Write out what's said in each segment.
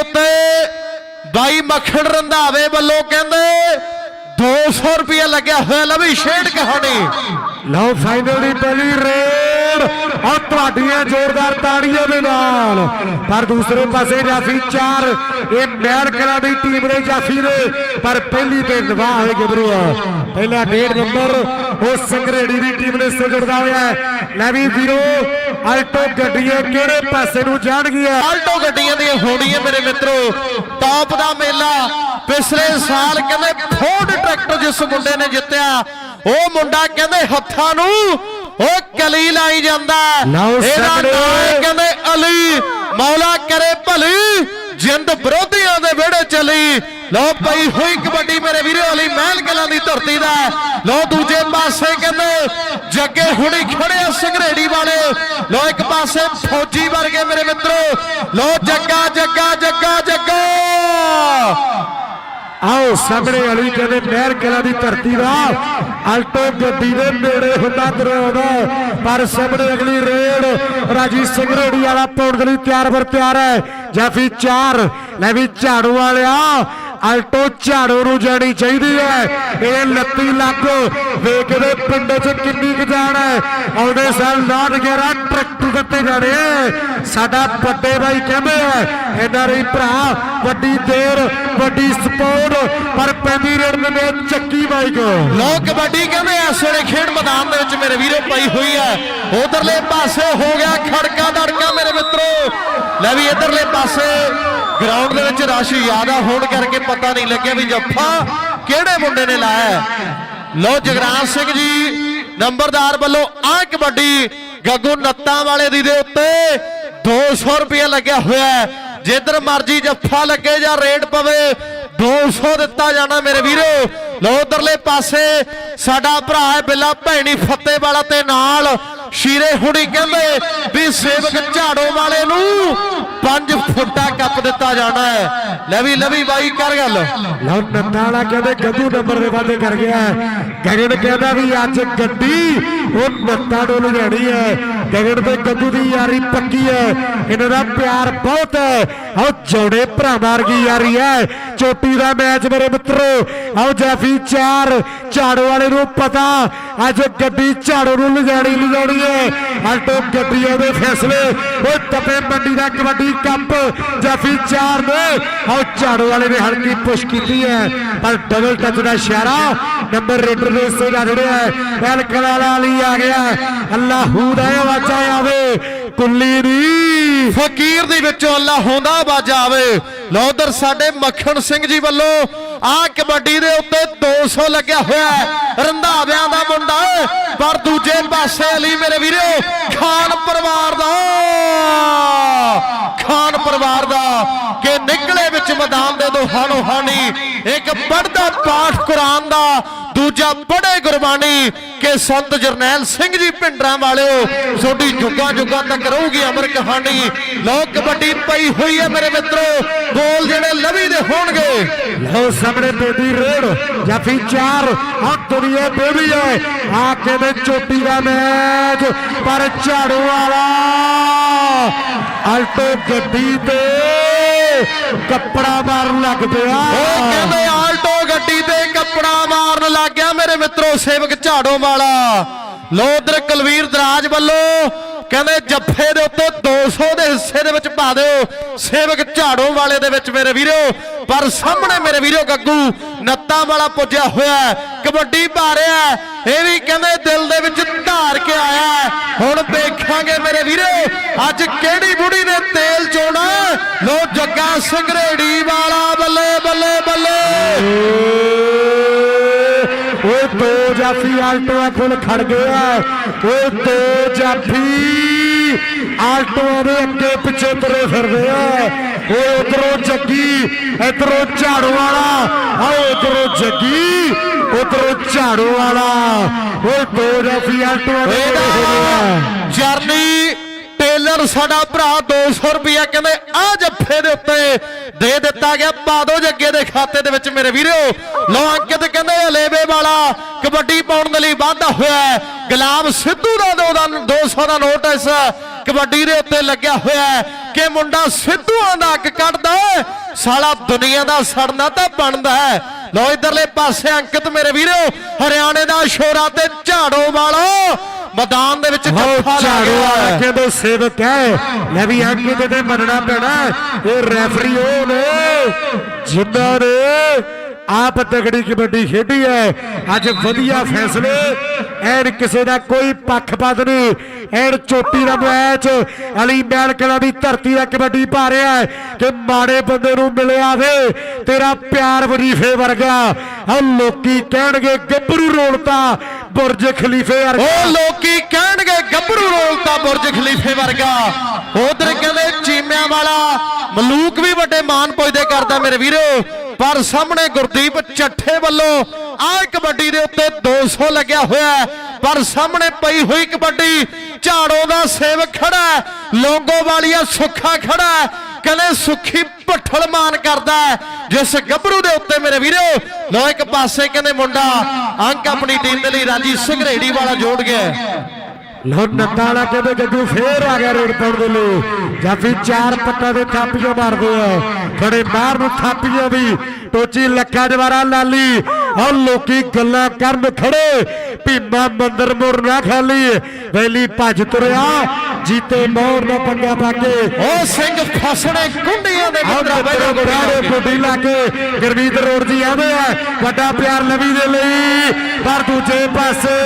ਉੱਤੇ ਬਾਈ ਮੱਖਣ ਰੰਧਾਵੇ ਵੱਲੋਂ ਕਹਿੰਦੇ 200 ਰੁਪਏ ਲੱਗਿਆ ਹੋਇਆ। ਲਵੀ ਸ਼ੇਡ ਕਹਾਣੀ। ਲਓ ਫਾਈਨਲ ਦੀ ਪਹਿਲੀ ਰੇਡ। ਔਰ ਤੁਹਾਡੀਆਂ ਜ਼ੋਰਦਾਰ ਤਾੜੀਆਂ ਦੇ ਨਾਲ। ਪਰ ਦੂਸਰੇ ਪਾਸੇ ਜਾਫੀ 4 ਇਹ ਮੈੜ ਕਲਾ ਦੀ ਟੀਮ ਨੇ ਜਾਫੀ ਨੇ ਪਰ ਪਹਿਲੀ ਤੇ ਨਿਭਾ ਹੋਏ ਗੱਭਰੂ ਪਹਿਲਾ ਡੇਢ ਨੰਬਰ। ਉਹ ਸੰਗਰੇੜੀ ਦੀ ਟੀਮ ਨੇ ਸੁਜੜਦਾ ਹੋਇਆ। ਹੈ। ਲੈ ਵੀ ਵੀਰੋ ਆਲਟੋ ਗੱਡੀਆਂ ਕਿਹੜੇ ਪਾਸੇ ਨੂੰ ਜਾਣਗੀਆਂ ਆਲਟੋ ਗੱਡੀਆਂ ਦੀਆਂ ਹੋਣੀਆਂ ਮੇਰੇ ਮਿੱਤਰੋ ਟਾਪ ਦਾ ਮੇਲਾ ਪਿਛਲੇ ਸਾਲ ਕਹਿੰਦੇ ਫੋਰਡ ਟਰੈਕਟਰ ਜਿਸ ਮੁੰਡੇ ਨੇ ਜਿੱਤਿਆ ਉਹ ਮੁੰਡਾ ਕਹਿੰਦੇ ਹੱਥਾਂ ਨੂੰ ਉਹ ਕਲੀ ਲਾਈ ਜਾਂਦਾ ਇਹਦਾ। ਨਾਮ ਕਹਿੰਦੇ ਅਲੀ ਮੌਲਾ ਕਰੇ ਭਲੀ ਜਿੰਦ ਵਿਰੋਧੀਆਂ ਦੇ ਵਿਹੜੇ ਚਲੀ? ਲੋ ਪਈ ਹੋਈ ਕਬੱਡੀ ਮੇਰੇ ਵੀਰੋ ਅਲੀ ਮਹਿਲ ਕਲਾਂ ਦੀ ਧਰਤੀ ਦਾ। ਲੋ ਦੂਜੇ ਪਾਸੇ ਕਹਿੰਦੇ, ਜੱਗੇ ਹੁਣੀ ਖੜੇ ਆ ਸੰਘਰੇੜੀ ਵਾਲੇ। ਲੋ ਇੱਕ ਪਾਸੇ ਫੌਜੀ ਵਰਗੇ ਮੇਰੇ ਮਿੱਤਰੋ। ਲੋ ਜੱਗਾ ਜੱਗਾ ਜੱਗਾ ਜੱਗਾ। ਆਓ, ਸਾਹਮਣੇ ਵਾਲੀ ਕਹਿੰਦੇ ਮਹਿਰ ਕਲਾ ਦੀ ਧਰਤੀ ਦਾ ਅਲਟੋ ਗੱਡੀ ਦੇ ਨੇੜੇ ਹੁੰਦਾ ਦਰੋਦਾ ਪਰ ਸਾਹਮਣੇ ਅਗਲੀ ਰੇਡ ਰਾਜੀ ਸਿੰਘ ਰੇੜੀ ਵਾਲਾ ਪਾਉਣ ਦੇ ਲਈ ਤਿਆਰ ਵਰ ਤਿਆਰ ਹੈ। ਜਾਫੀ 4 ਲੈ ਵੀ ਝਾੜੂ ਵਾਲਿਆ। ਆਲਟੋ ਝਾੜੋ ਨੂੰ ਜਾਣੀ ਚਾਹੀਦੀ ਹੈ। ਇਹ ਲੱਤੀ ਲੱਗ ਵੇਖਦੇ ਪਿੰਡ 'ਚ ਕਿੰਨੀ ਕੁ ਜਾਣ ਹੈ। ਆਉਂਦੇ ਸਾਲ ਲਾਟ ਗੇਰਾ ਟਰੈਕਟਰ ਦਿੱਤੇ ਜਾਣੇ ਸਾਡਾ ਵੱਡੇ ਭਾਈ ਕਹਿੰਦੇ ਆ, ਇਹਨਾਂ ਦੇ ਭਰਾ ਵੱਡੀ ਦੇਰ, ਵੱਡੀ ਸਪੋਰਟ, ਪਰ ਪੈਂਦੀ ਰੇਡ ਨੇ ਚੱਕੀ ਬਾਈਕ ਕੋ। ਲੋ ਕਬੱਡੀ ਕਹਿੰਦੇ ਇਸ ਵੇਲੇ ਖੇਡ ਮੈਦਾਨ ਦੇ ਵਿੱਚ ਮੇਰੇ ਵੀਰੋ ਪਈ ਹੋਈ ਹੈ ਉਧਰਲੇ ਪਾਸੇ ਹੋ ਗਿਆ ਖੜਕਾ ਦੜਕਾ ਮੇਰੇ ਮਿੱਤਰੋ। ਲੈ ਵੀ ਇਧਰਲੇ ਪਾਸੇ ਗਰਾਊਂਡ ਦੇ ਵਿੱਚ ਰਸ਼ ਜ਼ਿਆਦਾ ਹੋਣ ਕਰਕੇ ਪਤਾ ਨਹੀਂ ਲੱਗਿਆ ਵੀ ਜੱਫਾ ਕਿਹੜੇ ਮੁੰਡੇ ਨੇ ਲਾਇਆ ਹੈ। ਲੋ ਜਗਰਾਜ ਸਿੰਘ ਜੀ, ਨੰਬਰਦਾਰ ਵੱਲੋਂ ਆ ਕਬੱਡੀ ਗੱਗੂ ਨੱਤਾਂ ਵਾਲੇ ਦੀ ਦੇ ਉੱਤੇ 200 ਰੁਪਏ ਲੱਗਿਆ ਹੋਇਆ ਜਿੱਧਰ ਮਰਜ਼ੀ ਜੱਫਾ ਲੱਗੇ ਜਾਂ ਰੇਟ ਪਵੇ 200 ਦਿੱਤਾ ਜਾਣਾ ਮੇਰੇ ਵੀਰੋ ਲੋ ਉਧਰਲੇ ਪਾਸੇ ਸਾਡਾ ਭਰਾ ਹੈ ਬਿੱਲਾ ਭੈਣੀ ਫੱਤੇ ਵਾਲਾ ਤੇ ਨਾਲ ਸ਼ੀਰੇ ਹੁਣੀ ਕਹਿੰਦੇ ਵੀ ਸੇਵਕ ਝਾੜੋ ਵਾਲੇ ਨੂੰ 5 ਫੁੱਟਾ ਕੱਪ ਦਿੱਤਾ ਜਾਣਾ ਹੈ। ਲੈ ਵੀ ਲਵੀ ਬਾਈ, ਕਰ ਗੱਲ। ਲਓ ਨੰਦਾਲਾ ਕਹਿੰਦੇ ਗੱਗੂ ਨੰਬਰ ਦੇ ਵਾਅਦੇ ਕਰ ਗਿਆ ਗਗਨ ਕਹਿੰਦਾ ਵੀ ਅੱਜ ਗੱਡੀ, ਉਹ ਨੱਤਾ ਨੂੰ ਲਿਜਾਣੀ ਹੈ। ਗਗਨ ਤੇ ਗੱਗੂ ਦੀ ਯਾਰੀ ਪੱਕੀ ਹੈ। ਇਹਨਾਂ ਦਾ ਪਿਆਰ ਬਹੁਤ ਹੈ। ਆਓ ਜੋੜੇ ਭਰਾਵਾਂ ਵਰਗੀ ਯਾਰੀ ਹੈ। ਚੋਟੀ ਦਾ ਮੈਚ ਮੇਰੇ ਮਿੱਤਰੋ। ਆਓ ਜਾਫੀ 4 ਝਾੜੂ ਵਾਲੇ ਨੂੰ ਪਤਾ। ਅੱਜ ਗੱਡੀ ਝਾੜੂ ਨੂੰ ਲਿਜਾਣੀ ਲਿਜਾਣੀ ਹੈ। ਆਲਟੋ ਗੱਡੀਆਂ ਦੇ ਫੈਸਲੇ। ਉਹ ਤਪੇ ਮੰਡੀ ਦਾ ਕਬੱਡੀ ਕੱਪ ਜੈਫੀ 4 ਨੇ ਆਓ ਝਾੜੂ ਵਾਲੇ ਨੇ ਹਲਕੀ ਪੁਸ਼ ਕੀਤੀ ਹੈ। ਪਰ ਡਬਲ ਟੱਚ ਦਾ ਇਸ਼ਾਰਾ ਨੰਬਰ ਰੇਡਰ ਦੇ ਹਿੱਸੇ ਦਾ ਜੁੜਿਆ ਹੈ ਬੈਲ ਕਲਾਲਾ ਵਾਲੀ ਆ ਗਿਆ। ਅੱਲਾਹੂ ਦਾ ਆਵਾਜ਼ਾ ਆਵੇ। ਕੁੱਲੀ ਦੀ। ਫਕੀਰ ਦੇ ਵਿੱਚੋਂ ਅੱਲਾ ਹੁੰਦਾ ਬਾਜਾ ਆਵੇ। ਲਓ ਉਧਰ ਸਾਡੇ ਮੱਖਣ ਸਿੰਘ ਜੀ ਵੱਲੋਂ ਆ ਕਬੱਡੀ ਦੇ ਉੱਤੇ 200 ਲੱਗਿਆ ਹੋਇਆ ਹੈ। ਰੰਧਾਵਿਆਂ ਦਾ ਮੁੰਡਾ ਪਰ ਦੂਜੇ ਪਾਸੇ ਅਲੀ ਮੇਰੇ ਵੀਰੋ, ਖਾਨ ਪਰਿਵਾਰ ਦਾ। ਖਾਨ ਪਰਿਵਾਰ ਦਾ ਕਿ ਨਿਕਲੇ ਵਿੱਚ ਮੈਦਾਨ ਦੇ ਦੋ ਹਾਨੋ ਹਾਨੀ ਇੱਕ ਪੜਦਾ ਪਾਠ ਕੁਰਾਨ ਦਾ, ਦੂਜਾ ਪੜੇ ਗੁਰਬਾਣੀ ਕਿ ਸੰਤ ਜਰਨੈਲ ਸਿੰਘ ਜੀ ਪਿੰਡਰਾਂ ਵਾਲਿਓ, ਤੁਹਾਡੀ ਜੁਗਾਂ ਜੁਗਾਂ ਤੱਕ ਰਹੂਗੀ ਅਮਰ ਕਹਾਣੀ। ਲੋਕ ਕਬੱਡੀ ਪਈ ਹੋਈ ਹੈ ਮੇਰੇ ਮਿੱਤਰੋ, ਗੋਲ ਜਿਹੜੇ ਲਵੀ ਦੇ ਹੋਣਗੇ। ਲਓ ਸਾਹਮਣੇ ਬੇਬੀ ਰੇਡ, ਜਾਫੀ 4 ਆ ਦੁਨੀਆ ਬੇਬੀ ਹੈ। ਆ ਕੇ ਚੋਟੀ ਦਾ ਮੈਚ, ਪਰ ਝਾੜੂ ਵਾਲਾ ਆਲਟੋ ਗੱਡੀ ਤੇ ਕੱਪੜਾ ਮਾਰਨ ਲੱਗ ਪਿਆ। ਉਹ ਕਹਿੰਦੇ ਆਲਟੋ ਗੱਡੀ ਤੇ ਕੱਪੜਾ ਮਾਰਨ ਲੱਗ ਗਿਆ ਮੇਰੇ ਮਿੱਤਰੋ, ਸੇਵਕ ਝਾੜੋ ਵਾਲਾ। ਲੋ ਉਧਰ ਕੁਲਵੀਰ ਦਰਾਜ ਵੱਲੋਂ ਕਹਿੰਦੇ ਜੱਫੇ ਦੇ ਉੱਤੇ 200 ਦੇ ਹਿੱਸੇ ਦੇ ਵਿੱਚ ਪਾ ਦਿਓ। ਸੇਵਕ ਝਾੜੋ ਵਾਲੇ ਦੇ ਵਿੱਚ ਮੇਰੇ ਵੀਰੋ। ਪਰ ਸਾਹਮਣੇ ਮੇਰੇ ਵੀਰੋ ਗੱਗੂ, ਨੱਤਾਂ ਵਾਲਾ ਪੁੱਜਿਆ ਹੋਇਆ ਕਬੱਡੀ ਪਾ ਰਿਹਾ ਇਹ ਵੀ ਕਹਿੰਦੇ ਦਿਲ ਦੇ ਵਿੱਚ ਧਾਰ ਕੇ ਆਇਆ ਹੁਣ ਦੇਖਾਂਗੇ ਮੇਰੇ ਵੀਰੋ, ਅੱਜ ਕਿਹੜੀ ਬੁੜੀ ਨੇ ਤੇਲ ਚੋਣਾ? ਲੋ ਜੱਗਾ ਸੰਗਰੇੜੀ ਵਾਲਾ ਬੱਲੇ ਬੱਲੇ ਬੱਲੇ। ਦੋ ਜਾਫੀ ਆਲਟੋ ਕੋਲ ਖੜ ਗਿਆ ਓਏ ਦੋ ਜਾਫੀ ਆਲਟੋ ਦੇ ਅੱਗੇ ਪਿੱਛੇ ਤੁਰੇ ਫਿਰਦੇ ਆ। ਓਏ ਉਧਰੋਂ ਜੱਗੀ ਇਧਰੋਂ ਝਾੜੂ ਵਾਲਾ। ਆਓ ਉਧਰੋਂ ਜੱਗੀ ਉਧਰੋਂ ਝਾੜੂ ਵਾਲਾ। ਓਏ ਦੋ ਜਾਫੀ ਆਲਟੋ ਦੇ ਆ ਜਰਨੀ ਟੇਲਰ ਸਾਡਾ ਭਰਾ 200 ਰੁਪਇਆ ਕਹਿੰਦੇ, ਆ ਜੱਫੇ ਦੇ ਉੱਤੇ ਦੇ ਦਿੱਤਾ ਗਿਆ ਪਾ ਦੋ ਜੱਗੇ ਦੇ ਖਾਤੇ ਦੇ ਵਿੱਚ ਮੇਰੇ ਵੀਰੋ। ਲੋ ਅੰਕਿਤ ਕਹਿੰਦੇ ਹਲੇਵੇ ਵਾਲਾ ਕਬੱਡੀ ਪਾਉਣ ਦੇ ਲਈ ਵਾਧਾ ਹੋਇਆ ਹੈ। ਸਿੱਧੂ ਦਾ ਦੋ ਦਾ 200 ਦਾ ਨੋਟ ਇਸ ਕਬੱਡੀ ਦੇ ਉੱਤੇ ਲੱਗਿਆ ਹੋਇਆ ਕਿ ਮੁੰਡਾ ਸਿੱਧੂਆਂ ਦਾ ਅੱਗ ਕੱਢਦਾ ਹੈ। ਸਾਲਾ ਦੁਨੀਆ ਦਾ ਸੜਨਾ ਤਾਂ ਬਣਦਾ ਹੈ। ਲੋ ਇਧਰਲੇ ਪਾਸੇ ਅੰਕਿਤ ਮੇਰੇ ਵੀਰੋ, ਹਰਿਆਣੇ ਦਾ ਸ਼ੋਰਾ ਤੇ ਝਾੜੋ ਵਾਲਾ ਮੈਦਾਨ ਦੇ ਵਿੱਚ ਹੋ ਇਕੱਠਾ ਲੱਗ ਝਾੜੂ ਗਿਆ। ਵਾਲਾ ਹੈ। ਕਹਿੰਦੇ ਸੇਵਕ ਹੈ। ਲੈ ਵੀ ਅੱਗੇ ਤੇ ਤੇ ਮੰਨਣਾ ਪੈਣਾ ਇਹ ਰੈਫਰੀ ਉਹ ਨੇ ਜਿਨ੍ਹਾਂ ਨੇ ਆਪ ਤਗੜੀ ਕਬੱਡੀ ਖੇਡੀ ਹੈ। ਅੱਜ ਵਧੀਆ ਫੈਸਲੇ। ਐਨ ਕਿਸੇ ਦਾ ਕੋਈ ਪੱਖਪਾਤ ਨਹੀਂ। ਐਨ ਚੋਟੀ ਦਾ ਮੈਚ। ਅਲੀ ਮੈਲ ਕਲਾ ਦੀ ਧਰਤੀ ਦਾ ਕਬੱਡੀ ਪਾ ਰਿਹਾ ਹੈ ਕਿ ਮਾੜੇ ਬੰਦੇ ਨੂੰ ਮਿਲਿਆ ਵੇ। ਤੇਰਾ ਪਿਆਰ ਵਜੀਫੇ ਵਰਗਾ। ਆ ਲੋਕੀ ਕਹਿਣਗੇ ਗੱਭਰੂ ਰੋਲਤਾ ਬੁਰਜ ਖਲੀਫੇ ਵਰਗਾ। ਉਹ ਲੋਕੀ ਕਹਿਣਗੇ ਗੱਭਰੂ ਰੋਲਤਾ ਬੁਰਜ ਖਲੀਫੇ ਵਰਗਾ। ਉਧਰ ਕਹਿੰਦੇ ਚੀਮਿਆਂ ਵਾਲਾ ਮਲੂਕ ਵੀ ਵੱਡੇ ਮਾਨ ਪੁੱਜਦੇ ਕਰਦਾ ਮੇਰੇ ਵੀਰੋ। ਪਰ ਸਾਹਮਣੇ ਗੁਰਦੀਪ ਚੱਠੇ ਵੱਲੋਂ ਆਹ ਕਬੱਡੀ ਦੇ ਉੱਤੇ 200 ਲੱਗਿਆ ਹੋਇਆ ਪਰ ਸਾਹਮਣੇ ਪਈ ਹੋਈ ਕਬੱਡੀ ਝਾੜੋ ਦਾ ਸੇਵਕ ਖੜਾ ਹੈ, ਲੋਂਗੋ ਵਾਲੀਆ ਸੁੱਖਾ ਖੜਾ ਕਹਿੰਦੇ ਸੁੱਖੀ ਭੱਠਲ ਮਾਨ ਕਰਦਾ ਜਿਸ ਗੱਭਰੂ ਦੇ ਉੱਤੇ ਮੇਰੇ ਵੀਰੋ ਲੋ ਇੱਕ ਪਾਸੇ ਕਹਿੰਦੇ ਮੁੰਡਾ, ਅੰਕ ਆਪਣੀ ਟੀਮ ਦੇ ਲਈ ਰਾਜੀ ਸੰਘਰੇੜੀ ਵਾਲਾ ਜੋੜ ਗਿਆ ਲੋ ਨੱਤਾਲਾ ਕਹਿੰਦੇ ਗੱਗੂ ਫੇਰ ਆ ਗਿਆ ਰੋਡ ਪਾਉਣ ਦੇ ਲਈ। ਜਾਫੀ ਚਾਰ ਪੱਟਾਂ ਦੇ ਥਾਪੀਆਂ ਮਾਰਦੇ ਆ। ਖੜੇ ਬਾਹਰ ਨੂੰ ਥਾਪੀਆਂ ਵੀ। ਟੋਚੀ ਲੱਖਾ ਜਵਾਰਾ ਲਾਲੀ। ਔਰ ਲੋਕੀ ਗੱਲਾਂ ਕਰਨ ਖੜੇ। ਭੀਮਾ ਮੰਦਰ ਮੋੜ ਨਾ ਖਾਲੀ ਵੈਲੀ ਭੱਜ ਤੁਰਿਆ ਜੀਤੇ ਮੋਰ ਦਾ ਪੰਗਾ ਪਾ ਕੇ ਉਹ ਸਿੰਘ ਫਸਣੇ ਕੁੰਡੀਆਂ ਦੇ ਮਿੱਤਰੋ ਬਰਾੜੇ ਪੁੱਡੀ ਲਾ ਕੇ ਗੁਰਮੀਤ ਰੋਡ ਜੀ ਆਵੇ ਆ। ਵੱਡਾ ਪਿਆਰ ਲਵੀ ਦੇ ਲਈ ਪਰ ਦੂਜੇ ਪਾਸੇ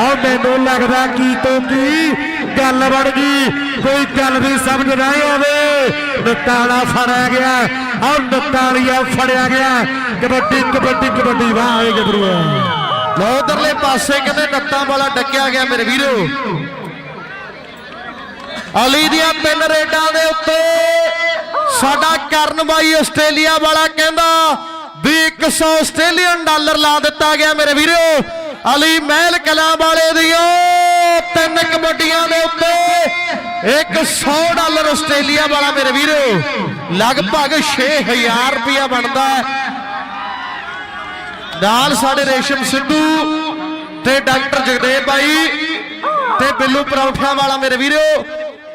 ਆਹ ਮੈਨੂੰ ਲੱਗਦਾ ਕੀ ਤੋਂ ਕੀ ਗੱਲ ਬਣ ਗਈ। ਕੋਈ ਗੱਲ ਵੀ ਸਮਝ ਨਾ ਆਵੇ। ਨਤਾਲਾ ਫੜਿਆ ਗਿਆ। ਆਹ ਨਤਾਲੀਆ ਫੜਿਆ ਗਿਆ। ਕਬੱਡੀ ਕਬੱਡੀ ਕਬੱਡੀ। ਵਾਹ ਇਹ ਗੱਭਰੂਆ ਲੋ ਉਧਰਲੇ ਪਾਸੇ ਕਹਿੰਦੇ ਨੱਤਾਂ ਵਾਲਾ ਡੱਕਿਆ ਗਿਆ ਮੇਰੇ ਵੀਰੋ। ਅਲੀ ਦੀਆਂ ਤਿੰਨ ਰੇਡਾਂ ਦੇ ਉੱਤੇ ਸਾਡਾ ਕਰਨ ਬਾਈ ਆਸਟ੍ਰੇਲੀਆ ਵਾਲਾ ਕਹਿੰਦਾ ਵੀ 100 ਆਸਟ੍ਰੇਲੀਅਨ ਡਾਲਰ ਲਾ ਦਿੱਤਾ ਗਿਆ ਮੇਰੇ ਵੀਰੋ। ਅਲੀ ਮਹਿਲ ਕਲਾਂ ਵਾਲੇ ਦੀਆਂ ਤਿੰਨ ਕਬੱਡੀਆਂ ਦੇ ਉੱਤੇ 100 ਡਾਲਰ ਆਸਟ੍ਰੇਲੀਆ ਵਾਲਾ ਮੇਰੇ ਵੀਰੋ, ਲਗਭਗ 6000 ਰੁਪਇਆ ਬਣਦਾ ਹੈ। ਨਾਲ ਸਾਡੇ ਰੇਸ਼ਮ ਸਿੱਧੂ ਤੇ ਡਾਕਟਰ ਜਗਦੇਵ ਬਾਈ ਤੇ ਬਿੱਲੂ ਪਰੌਠਿਆਂ ਵਾਲਾ ਮੇਰੇ ਵੀਰੋ,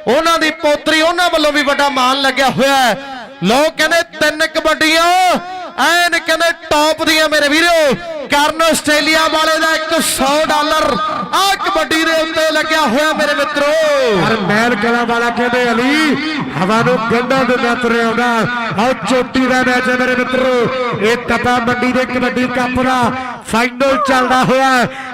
ਉਹਨਾਂ ਦੀ ਪੋਤਰੀ ਉਹਨਾਂ ਵੱਲੋਂ ਵੀ ਵੱਡਾ ਮਾਨ ਲੱਗਿਆ ਹੋਇਆ ਹੈ। ਲੋਕ ਕਹਿੰਦੇ ਤਿੰਨ ਕਬੱਡੀਆਂ, ਐਨ ਕਹਿੰਦੇ ਟੌਪ ਦੀਆਂ ਮੇਰੇ ਵੀਰੋ ਕਰਨ ਆਸਟ੍ਰੇਲੀਆ ਵਾਲੇ ਦਾ 100 ਡਾਲਰ ਆ ਕਬੱਡੀ ਦੇ ਉੱਤੇ ਲੱਗਿਆ ਹੋਇਆ ਮੇਰੇ ਮਿੱਤਰੋ। ਪਰ ਮਹਿਲ ਕਲਾ ਵਾਲਾ ਕਹਿੰਦੇ, ਅਲੀ, ਹਵਾ ਨੂੰ ਗੰਡਾ ਦਿੰਦਾ ਤੁਰਿਆ ਆਉਂਦਾ। ਆਹ ਚੋਟੀ ਦਾ ਮੈਚ ਹੈ ਮੇਰੇ ਮਿੱਤਰੋ। ਇਹ ਤਪਾ ਮੰਡੀ ਦੇ ਕਬੱਡੀ ਕੱਪ ਦਾ ਫਾਈਨਲ ਚੱਲਦਾ ਹੋਇਆ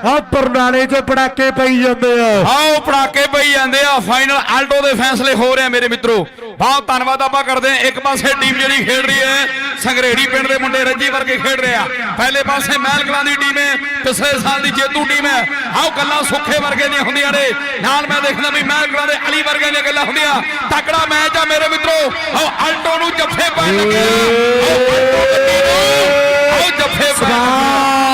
ਆਹ ਪਰਨਾਲੇ 'ਚ ਪੜਾਕੇ ਪਈ ਜਾਂਦੇ ਆ। ਆਓ ਪੜਾਕੇ ਪਈ ਜਾਂਦੇ ਆ। ਫਾਈਨਲ ਆਲਟੋ ਦੇ ਫੈਸਲੇ ਹੋ ਰਹੇ ਆ ਮੇਰੇ ਮਿੱਤਰੋ। ਬਹੁਤ ਧੰਨਵਾਦ ਆਪਾਂ ਕਰਦੇ ਆ ਇੱਕ ਪਾਸੇ ਟੀਮ ਜਿਹੜੀ ਖੇਡ ਰਹੀ ਹੈ ਸੰਗਰੇੜੀ ਪਿੰਡ ਦੇ ਮੁੰਡੇ ਰੱਜੀ ਵਰਗੇ ਖੇਡ ਰਹੇ ਆ। ਪਹਿਲੇ ਪਾਸੇ ਮਹਿਲ ਕਲਾਂ ਦੀ ਟੀਮ ਹੈ ਪਿਛਲੇ ਸਾਲ ਦੀ ਜੇਤੂ ਟੀਮ ਹੈ। ਆਓ ਗੱਲਾਂ ਸੁੱਖੇ ਵਰਗੇ ਦੀਆਂ ਹੁੰਦੀਆਂ ਨੇ। ਨਾਲ ਮੈਂ ਦੇਖਦਾ ਵੀ ਮਹਿਲ ਕਲਾਂ ਦੇ ਅਲੀ ਵਰਗੇ ਦੀਆਂ ਗੱਲਾਂ ਹੁੰਦੀਆਂ। ਤਕੜਾ ਮੈਚ ਆ ਮੇਰੇ ਮਿੱਤਰੋ। ਆਓ ਆਲਟੋ ਨੂੰ ਜੱਫੇ ਪਾਣ ਲੱਗੇ ਆ। ਆਓ ਆਲਟੋ ਗੱਡੀ ਨੂੰ ਆਓ ਜੱਫੇ ਪਾਣ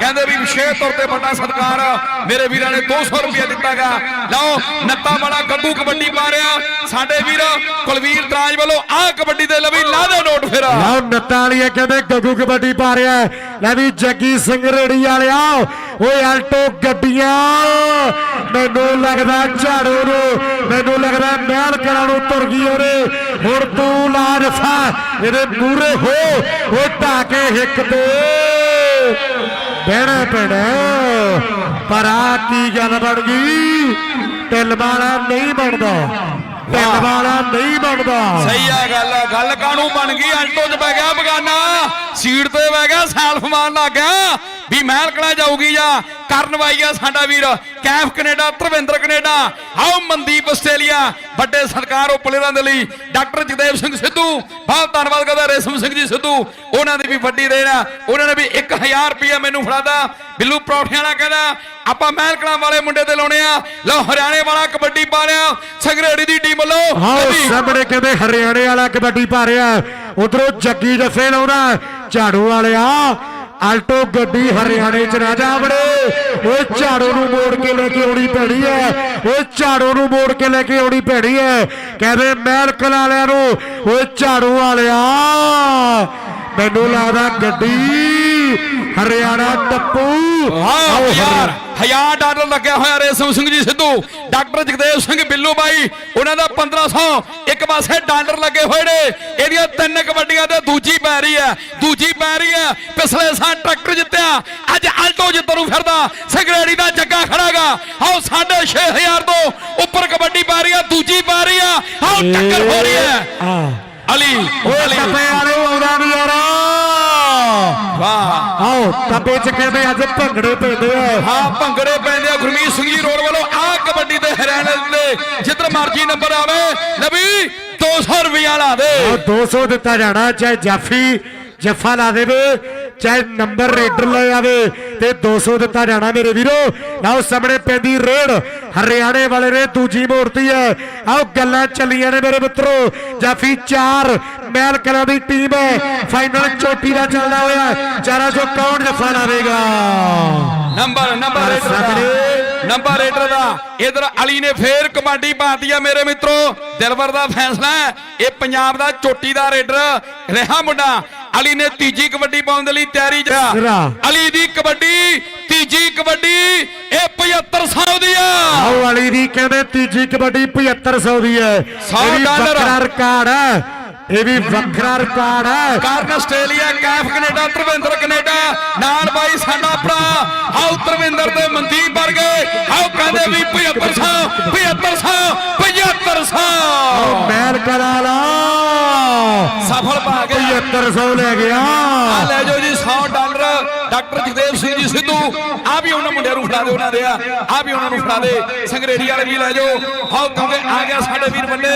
ਕਹਿੰਦੇ ਵੀ ਵਿਸ਼ੇਸ਼ ਤੌਰ ਤੇ ਵੱਡਾ ਸਤਿਕਾਰ ਮੇਰੇ ਵੀਰਾਂ ਨੇ 200 ਰੁਪਏ ਦਿੱਤਾਗਾ। ਲਓ, ਨੱਤਾ ਵਾਲਾ ਗੱਗੂ ਕਬੱਡੀ ਪਾ ਰਿਹਾ। ਸਾਡੇ ਵੀਰ ਕੁਲਵੀਰ ਤਰਾਜ ਵੱਲੋਂ ਆ ਕਬੱਡੀ ਦੇ ਲਵੀ, ਲਾ ਦੇ ਨੋਟ ਫੇਰਾ। ਲਓ ਨਤਾਲੀਆ ਕਹਿੰਦੇ ਗੱਗੂ ਕਬੱਡੀ ਪਾ ਰਿਹਾ ਲੈ ਵੀ ਜੱਗੀ ਸਿੰਘ ਰੇੜੀ ਵਾਲਿਆ, ਓਏ ਆਲਟੋ ਗੱਡੀਆਂ। ਮੈਨੂੰ ਲੱਗਦਾ ਝਾੜੂ ਨੂੰ, ਮੈਨੂੰ ਲੱਗਦਾ ਮਹਿਲ ਕਰਾਂ ਨੂੰ ਤੁਰ ਗਈ ਓਰੇ ਹੁਣ ਤੂੰ ਲਾਜਫਾ ਇਹਦੇ ਮੂਰੇ ਹੋ ਓ ਢਾਕੇ ਹਿੱਕ ਤੇ। ਬਹਿਣਾ ਪੈਣਾ ਪਰ ਆ ਕੀ ਗੱਲ ਬਣ ਗਈ? ਟਿੱਲ ਵਾਲਾ ਨਹੀਂ ਬਣਦਾ। ਟਿੱਲ ਵਾਲਾ ਨਹੀਂ ਬਣਦਾ। ਸਹੀ ਆ ਗੱਲ ਗੱਲ ਕਾਹਨੂੰ ਬਣ ਗਈ? ਆਲਟੋ 'ਚ ਪੈ ਗਿਆ ਬਗਾਨਾ। ਸੀਟ ਤੇ ਬਹਿ ਗਿਆ ਸੈਲਫ ਮਾਰਨ ਲੱਗ ਗਿਆ। ਵੀ ਮਹਿਲ ਕਲਾ ਜਾਊਗੀ ਜਾਂ ਕਰਨ ਵਾਈਆ ਸਾਡਾ ਵੀਰ? Kaif Canada Dharvinder Canada. ਆਓ ਮਨਦੀਪ ਆਸਟ੍ਰੇਲੀਆ। ਵੱਡੇ ਸਰਕਾਰ ਉਹ ਪਲੇਅਰਾਂ ਦੇ ਲਈ ਡਾਕਟਰ ਜਗਦੇਵ ਸਿੰਘ ਸਿੱਧੂ ਬਹੁਤ ਧੰਨਵਾਦ ਕਰਦਾ ਰੇਸ਼ਮ ਸਿੰਘ ਜੀ ਸਿੱਧੂ ਉਹਨਾਂ ਦੀ ਵੀ ਵੱਡੀ ਦੇਣ ਆ ਉਹਨਾਂ ਨੇ ਵੀ 1000 ਰੁਪਇਆ ਮੈਨੂੰ ਫੜਾਦਾ ਬਿੱਲੂ ਪਰੌਠਿਆਂ ਵਾਲਾ ਕਹਿੰਦਾ ਆਪਾਂ ਮਹਿਲ ਕਲਾਂ ਵਾਲੇ ਮੁੰਡੇ ਤੇ ਲਾਉਣੇ ਆ ਲਓ ਹਰਿਆਣੇ ਵਾਲਾ ਕਬੱਡੀ ਪਾ ਰਿਹਾ ਸੰਗਰੇੜੀ ਦੀ ਟੀਮ ਵੀ ਸਾਹਮਣੇ ਕਹਿੰਦੇ ਹਰਿਆਣੇ ਵਾਲਾ ਕਬੱਡੀ ਪਾ ਰਿਹਾ ਉਧਰੋਂ ਜੱਗੀ ਜੱਫੇ ਲਾਉਣਾ ਝਾੜੂ ਵਾਲਿਆ ਆਲਟੋ ਗੱਡੀ ਹਰਿਆਣੇ ਚ ਨਾ ਜਾ ਵੜੇ। ਓਏ ਝਾੜੂ ਨੂੰ ਮੋੜ ਕੇ ਲੈ ਕੇ ਆਉਣੀ ਪੈਣੀ ਹੈ। ਓਏ ਝਾੜੂ ਨੂੰ ਮੋੜ ਕੇ ਲੈ ਕੇ ਆਉਣੀ ਪੈਣੀ ਹੈ। ਕਹਿੰਦੇ ਮਹਿਲ ਕਲਾਂ ਵਾਲਿਆਂ ਨੂੰ ਓਏ ਝਾੜੂ ਵਾਲਿਆ ਮੈਨੂੰ ਲੱਗਦਾ ਗੱਡੀ ਹਰਿਆਣਾ ਟੱਪੂ। ਆਓ ਯਾਰ। 1000 ਡਾਲਰ ਲੱਗਿਆ ਹੋਇਆ ਰੇਸ਼ਮ ਸਿੰਘ ਜੀ ਸਿੱਧੂ। ਡਾਕਟਰ ਜਗਦੇਵ ਸਿੰਘ ਬਿੱਲੂ ਬਾਈ ਉਹਨਾਂ ਦਾ 1500 ਇੱਕ ਪਾਸੇ ਡਾਲਰ ਲੱਗੇ ਹੋਏ ਨੇ। ਇਹਦੀਆਂ ਤਿੰਨ ਕਬੱਡੀਆਂ ਤੇ ਦੂਜੀ ਪੈ ਰਹੀ ਹੈ। ਦੂਜੀ ਪੈ ਰਹੀ ਹੈ। ਪਿਛਲੇ ਸਾਲ ਟਰੈਕਟਰ ਜਿੱਤਿਆ। ਅੱਜ ਆਲਟੋ ਜਿੱਤਣ ਨੂੰ ਫਿਰਦਾ। ਸਿਗਰੇੜੀ ਦਾ ਜੱਗਾ ਖੜਾਗਾ। ਆਓ 6500 ਤੋਂ ਉੱਪਰ ਕਬੱਡੀ ਪੈ ਰਹੀ ਹੈ। ਦੂਜੀ ਪੈ ਰਹੀ ਹੈ। ਆਓ ਟੱਕਰ ਹੋ ਰਹੀ ਹੈ। ਅਲੀ ਓਏ ਵਾਲੇ ਆਉਂਦਾ ਨਹੀਂ ਯਾਰ ਵਾਹ। ਆਓ ਤਪੇ ਚ ਕਹਿੰਦੇ ਅੱਜ ਭੰਗੜੇ ਪੈਂਦੇ ਆ। ਹਾਂ ਭੰਗੜੇ ਪੈਂਦੇ ਆ। ਗੁਰਮੀਤ ਸਿੰਘ ਜੀ ਰੋਡ ਵੱਲੋਂ ਆ ਕਬੱਡੀ ਤੇ ਹਰਿਆਣਾ ਦੇ ਜਿੱਧਰ ਮਰਜ਼ੀ ਨੰਬਰ ਆਵੇ। ਨਬੀ 200 ਰੁਪਿਆ ਲਾ ਦੇ। ਆ 200 ਦਿੱਤਾ ਜਾਣਾ ਚਾਹੇ ਜਾਫੀ ਜੱਫਾ ਲਾ ਦੇਵੇ ਚਾਹੇ ਨੰਬਰ ਰੇਡਰ ਲੈ ਆਵੇ। ਤੇ 200 ਦਿੱਤਾ ਜਾਣਾ ਮੇਰੇ ਵੀਰੋ। ਆਓ ਸਾਹਮਣੇ ਪੈਂਦੀ ਰੇਡ। ਹਰਿਆਣੇ ਵਾਲੇ ਨੇ ਦੂਜੀ ਮੂਰਤੀ ਹੈ। ਆਓ ਗੱਲਾਂ ਚੱਲੀਆਂ ਨੇ ਮੇਰੇ ਮਿੱਤਰੋ। ਜਾਫੀ 4 ਮਹਿਲ ਕਲਾਂ ਦੀ ਟੀਮ ਹੈ। ਫਾਈਨਲ ਚੋਟੀ ਦਾ ਚੱਲਦਾ ਹੋਇਆ। ਚਾਰਾਂ ਚੋਂ ਕੌਣ ਜੱਫਾ ਲਾਵੇਗਾ? ਨੰਬਰ ਨੰਬਰ ਸਾਹਮਣੇ। ਨੰਬਰ ਰੇਡਰ ਦਾ। ਇਧਰ ਅਲੀ ਨੇ ਫੇਰ ਕਬੱਡੀ ਪਾਤੀ ਆ ਮੇਰੇ ਮਿੱਤਰੋ। ਦਿਲਬਰ ਦਾ ਫੈਸਲਾ ਇਹ ਪੰਜਾਬ ਦਾ ਚੋਟੀ ਦਾ ਰੇਡਰ ਰਿਹਾ ਮੁੰਡਾ। ਅਲੀ ਨੇ ਤੀਜੀ ਕਬੱਡੀ ਪਾਉਣ ਦੇ ਲਈ ਤਿਆਰੀ। ਸਿਰਾ। ਅਲੀ ਦੀ ਕਬੱਡੀ ਤੀਜੀ ਕਬੱਡੀ ਇਹ 7500 ਦੀ ਆ। ਆਓ ਵਾਲੀ ਦੀ ਕਹਿੰਦੇ ਤੀਜੀ ਕਬੱਡੀ 7500 ਦੀ ਹੈ। ਸੌ ਇਹ ਵੀ ਡਾਲਰ। ਵੱਖਰਾ ਰਿਕਾਰਡ ਹੈ। ਇਹ ਵੀ ਵੱਖਰਾ ਰਿਕਾਰਡ ਹੈ। Karan Australia Kaif Canada Dharminder Canada ਨਾਲ ਬਾਈ ਸਾਡਾ ਭਰਾ ਆਓ ਧਰਮਿੰਦਰ ਤੇ ਮਨਦੀਪ ਵਰਗੇ ਆਓ ਕਹਿੰਦੇ ਵੀ 7500 7500 7500 ਮਹਿਲ ਕਰਾਲਾ ਸਫਲ ਪਾ ਗਿਆ 7500 ਲੈ ਗਿਆ। ਆ ਲੈ ਜਾਓ ਜੀ 100 ਡਾਲਰ। ਡਾਕਟਰ ਜਗਦੇਵ ਸਿੱਧੂ ਆ ਵੀ ਉਹਨਾਂ ਮੁੰਡਿਆਂ ਨੂੰ ਫੜਾ ਦੇ, ਉਹਨਾਂ ਦੇ ਆ। ਆ ਵੀ ਉਹਨਾਂ ਨੂੰ ਫੜਾ ਦੇ। ਸੰਗਰੇੜੀ ਵਾਲੇ ਵੀ ਲੈ ਜਾਓ। ਆਓ ਕਿਉਂਕਿ ਆ ਗਿਆ ਸਾਡੇ ਵੀਰ ਬੰਦੇ